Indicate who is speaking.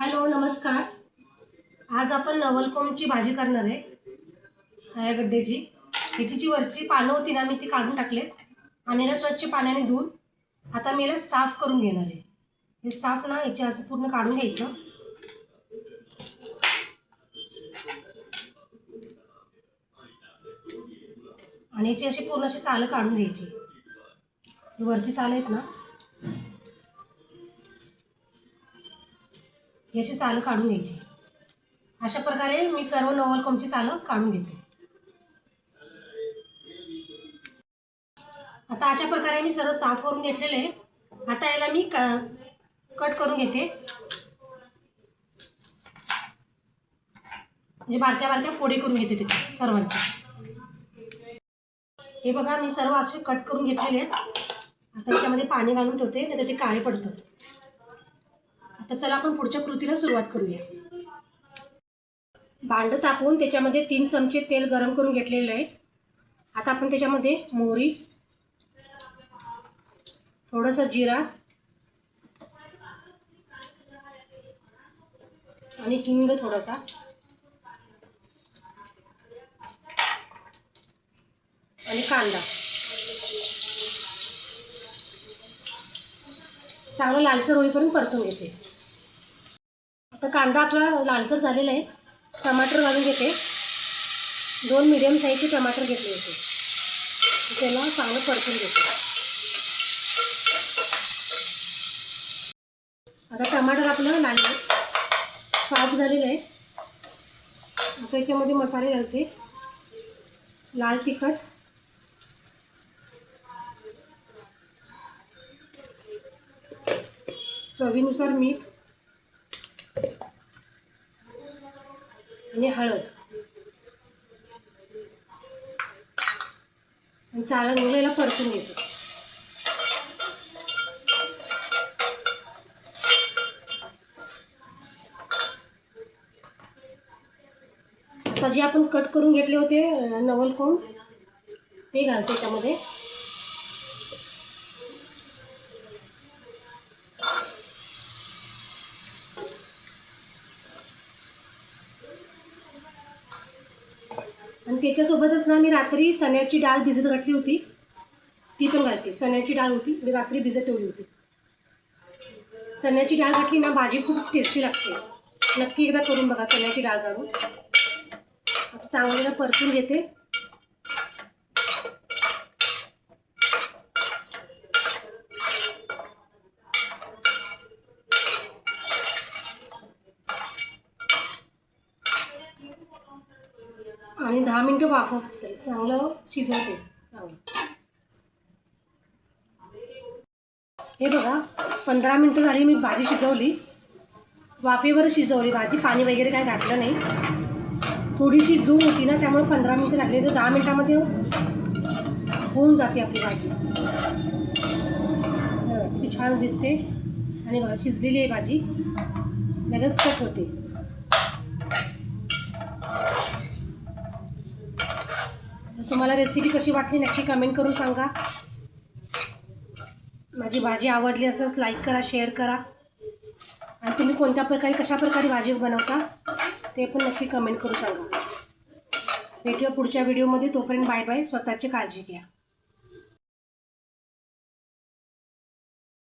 Speaker 1: Hello नमस्कार. आज आपण नवलकोमची भाजी करणार आहे. या गड्डेची ह्याची वरची पानं होती ना मी ती काढून टाकलेत. आणि ना स्वच्छ पाण्याने धुवून आता मी याला साफ करून घेणार आहे. हे साफ ना याचे असं पूर्ण काढून घ्यायचं. आणि याची अशी पूर्ण अशी सालं काढून घ्यायची. वरची सालं आहेत ना याची सालं काढून घ्यायची. अशा प्रकारे मी सर्व नवलकोमची सालं काढून घेते. आता अशा प्रकारे मी सर्व साफ करून घेतलेले आहे. आता याला मी क कट करून घेते. म्हणजे बारक्या बारक्या फोडी करून घेते त्याच्या सर्वांचे. हे बघा मी सर्व असे कट करून घेतलेले आहेत. आता त्याच्यामध्ये पाणी घालून ठेवते नाही तर ते काळे पडतं आता चला आपण पुढच्या कृतीला सुरुवात करूया. भांडं तापवून त्याच्यामध्ये तीन चमचे तेल गरम करून घेतलेलं आहे. आता आपण त्याच्यामध्ये मोहरी थोडंसं जिरा आणि हिंग थोडासा. आणि कांदा. चांगलं लालसर होईपर्यंत परतून घेते. आता कांदा आपला लालसर झालेला आहे. टमाटर घालून घेते. दोन मिडियम साईजचे टमाटर घेतले होते. त्याला चांगलं परतून घेते. आता टमाटर आपलं लाल साफ झालेलं आहे. आता याच्यामध्ये मसाले घालते. लाल तिखट. चवीनुसार मीठ. आणि हळद. चालत मुलाला परतून घेतो आता जे आपण कट करून घेतले होते नवलकोण नवलकोंब ते घालतो त्याच्यामध्ये. त्याच्यासोबतच ना मी रात्री चण्याची डाळ भिजत घातली होती. ती पण घालते. चण्याची डाळ होती. मी रात्री भिजत ठेवली होती. चण्याची डाळ घातली ना भाजी खूप टेस्टी लागते. नक्की एकदा करून बघा चण्याची डाळ घालून. चांगली परतून घेते. आणि दहा मिनटं वाफवते चांगलं शिजवते. चांगलं. हे बघा पंधरा मिनटं झाली मी भाजी शिजवली. वाफेवर शिजवली. भाजी पाणी वगैरे काय घातलं नाही. थोडीशी जूम होती ना त्यामुळे पंधरा मिनटं लागली. तर दहा मिनटामध्ये होऊन जाते आपली भाजी. किती छान दिसते. आणि बघा शिजलेली आहे भाजी. लगेच कट होते. तर तुम्हाला रेसिपी कशी वाटली नक्की कमेंट करून सांगा. माझी भाजी आवडली असंच लाईक करा शेअर करा. आणि तुम्ही कोणत्या प्रकारे कशा प्रकारे भाजी बनवता ते पण नक्की कमेंट करून सांगा. भेटूया पुढच्या व्हिडिओमध्ये तोपर्यंत बाय बाय स्वतःची काळजी घ्या.